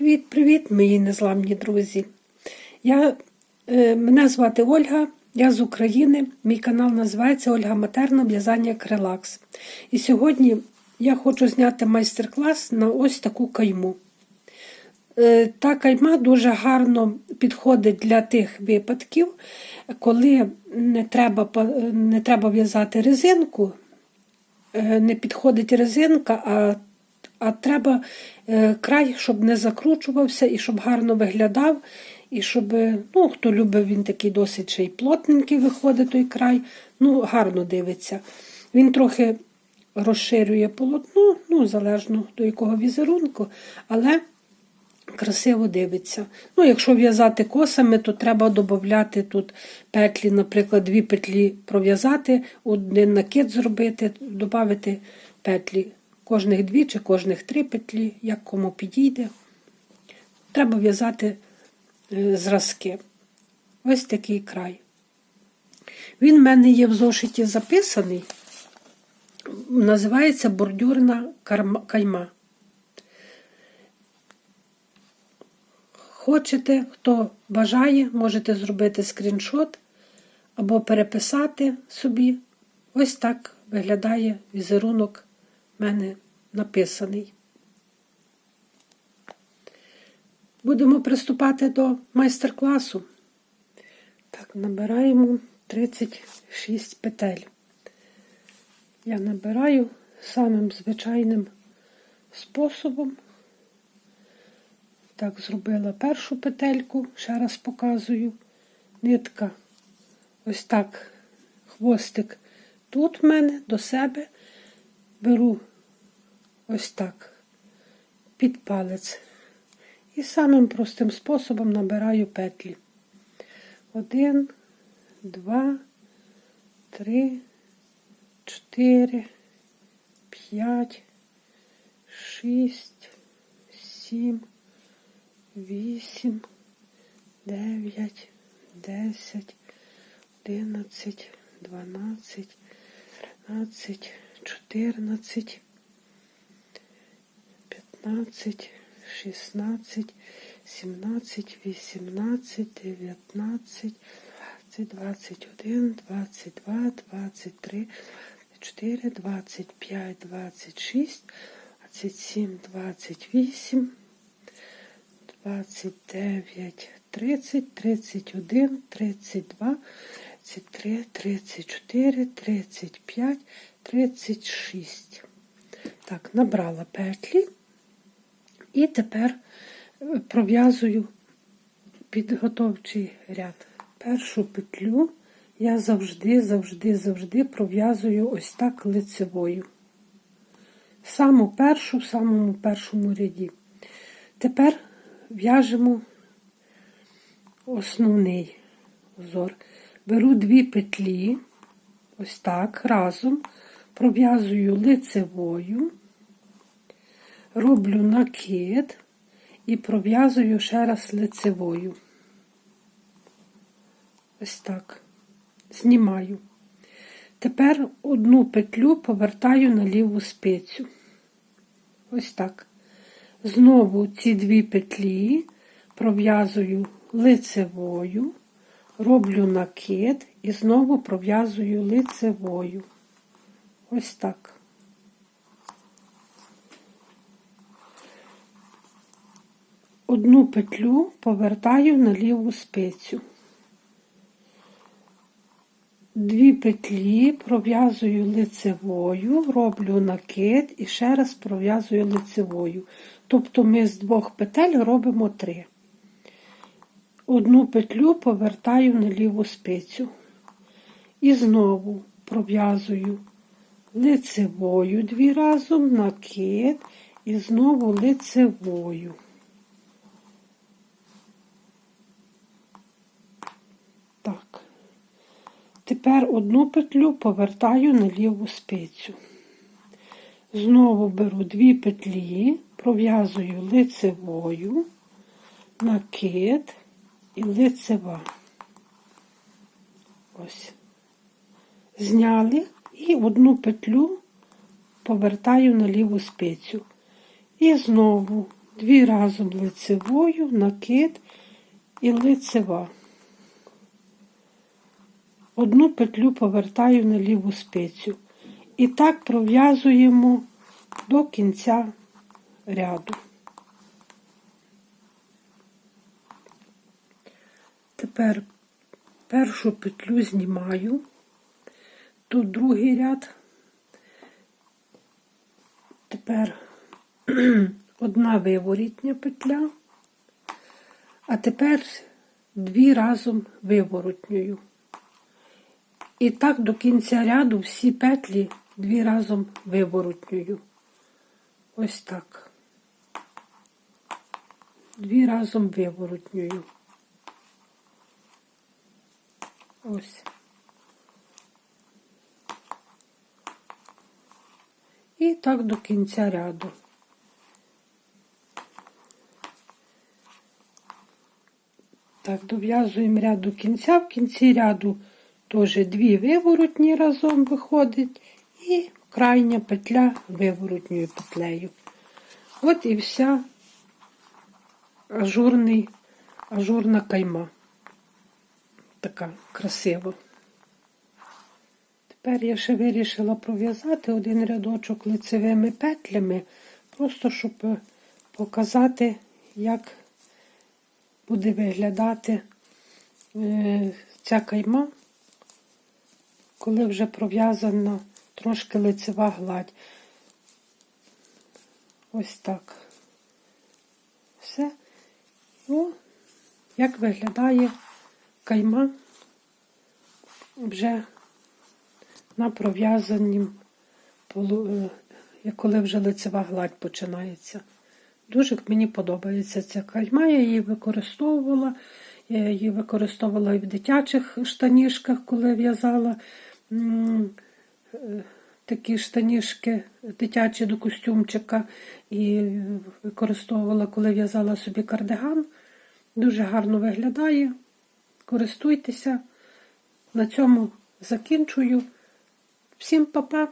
Привіт-привіт, мої незламні друзі. Я, е, Мене звати Ольга, я з України. Мій канал називається Ольга Матерна В'язання Крелакс. І сьогодні я хочу зняти майстер-клас на ось таку кайму. Е, Та кайма дуже гарно підходить для тих випадків, коли не треба, не треба в'язати резинку, е, не підходить резинка, а, а треба е, край, щоб не закручувався і щоб гарно виглядав. І щоб, е, ну, хто любить, він такий досить ще й плотненький виходить той край, ну, гарно дивиться. Він трохи розширює полотно, ну, залежно до якого візерунку, але красиво дивиться. Ну, якщо в'язати косами, то треба додати тут петлі, наприклад, дві петлі пров'язати, один накид зробити, додати петлі. Кожних дві чи кожних три петлі, як кому підійде. Треба в'язати е, зразки. Ось такий край. Він в мене є в зошиті записаний. Називається бордюрна кайма. Хочете, хто бажає, можете зробити скріншот або переписати собі. Ось так виглядає візерунок в мене написаний. Будемо приступати до майстер-класу. Так, набираємо 36 петель. Я набираю самим звичайним способом. Так, зробила першу петельку, ще раз показую. Нитка. Ось так, хвостик тут в мене до себе беру ось так, під палець. І самим простим способом набираю петлі. Один, два, три, чотири, п'ять, шість, сім, вісім, дев'ять, десять, одинадцять, дванадцять, тринадцять, чотирнадцять, п'ятнадцять, шістнадцять, сімнадцять, вісімнадцять, дев'ятнадцять, двадцять, двадцять один, двадцять два, двадцять три, чотири, двадцять п'ять, двадцять шість, двадцять сім, двадцять вісім. 29, 30, 31, 32, 33, 34, 35, 36. Так, набрала петлі і тепер пров'язую підготовчий ряд. Першу петлю я завжди, завжди, завжди пров'язую ось так лицевою. Саму першу в самому першому ряді. Тепер в'яжемо основний узор. Беру дві петлі, ось так, разом, пров'язую лицевою, роблю накид і пров'язую ще раз лицевою. Ось так. Знімаю. Тепер одну петлю повертаю на ліву спицю. Ось так. Знову ці дві петлі пров'язую лицевою, роблю накид і знову пров'язую лицевою. Ось так. Одну петлю повертаю на ліву спицю. Дві петлі пров'язую лицевою, роблю накид і ще раз пров'язую лицевою. Тобто ми з двох петель робимо три. Одну петлю повертаю на ліву спицю. І знову пров'язую лицевою дві разом, накид і знову лицевою. Так. Тепер одну петлю повертаю на ліву спицю. Знову беру дві петлі, пров'язую лицевою, накид і лицева. Ось. Зняли і одну петлю повертаю на ліву спицю. І знову дві разом лицевою, накид і лицева. Одну петлю повертаю на ліву спицю. І так пров'язуємо до кінця ряду. Тепер першу петлю знімаю, тут другий ряд. Тепер одна виворітня петля, а тепер дві разом виворотньою. І так до кінця ряду всі петлі дві разом виворотньою. Ось так. Дві разом виворотньою. Ось. І так до кінця ряду. Так, дов'язуємо ряд до кінця. В кінці ряду теж дві виворотні разом виходить і крайня петля виворотньою петлею. От і вся ажурний, ажурна кайма. Така красива. Тепер я ще вирішила пров'язати один рядочок лицевими петлями, просто щоб показати, як буде виглядати е, ця кайма, коли вже пров'язана трошки лицева гладь. Ось так. Все. О, як виглядає кайма вже на пров'язанім полу, е, коли вже лицева гладь починається. Дуже мені подобається ця кайма, я її використовувала. Я її використовувала і в дитячих штанішках, коли в'язала такі штанішки дитячі до костюмчика. І використовувала, коли в'язала собі кардиган. Дуже гарно виглядає. Користуйтеся. На цьому закінчую. Всім па-па!